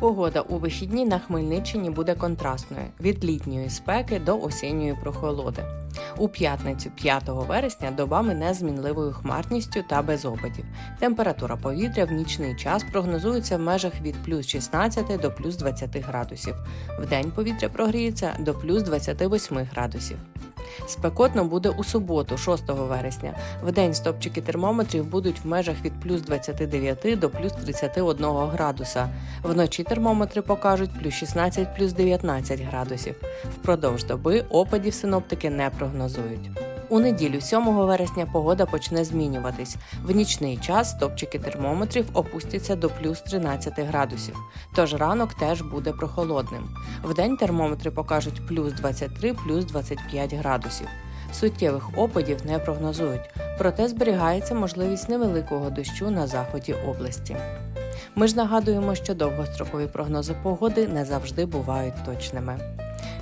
Погода у вихідні на Хмельниччині буде контрастною від літньої спеки до осінньої прохолоди. У п'ятницю 5 вересня доба мине з мінливою хмарністю та без опадів. Температура повітря в нічний час прогнозується в межах від плюс 16 до плюс 20 градусів. Вдень повітря прогріється до плюс 28 градусів. Спекотно буде у суботу, 6 вересня. В день стопчики термометрів будуть в межах від плюс 29 до плюс 31 градуса. Вночі термометри покажуть плюс 16 плюс 19 градусів. Впродовж доби опадів синоптики не прогнозують. У неділю 7 вересня погода почне змінюватись. В нічний час стопчики термометрів опустяться до плюс 13 градусів. Тож ранок теж буде прохолодним. Вдень термометри покажуть плюс 23 плюс 25 градусів. Суттєвих опадів не прогнозують, проте зберігається можливість невеликого дощу на заході області. Ми ж нагадуємо, що довгострокові прогнози погоди не завжди бувають точними.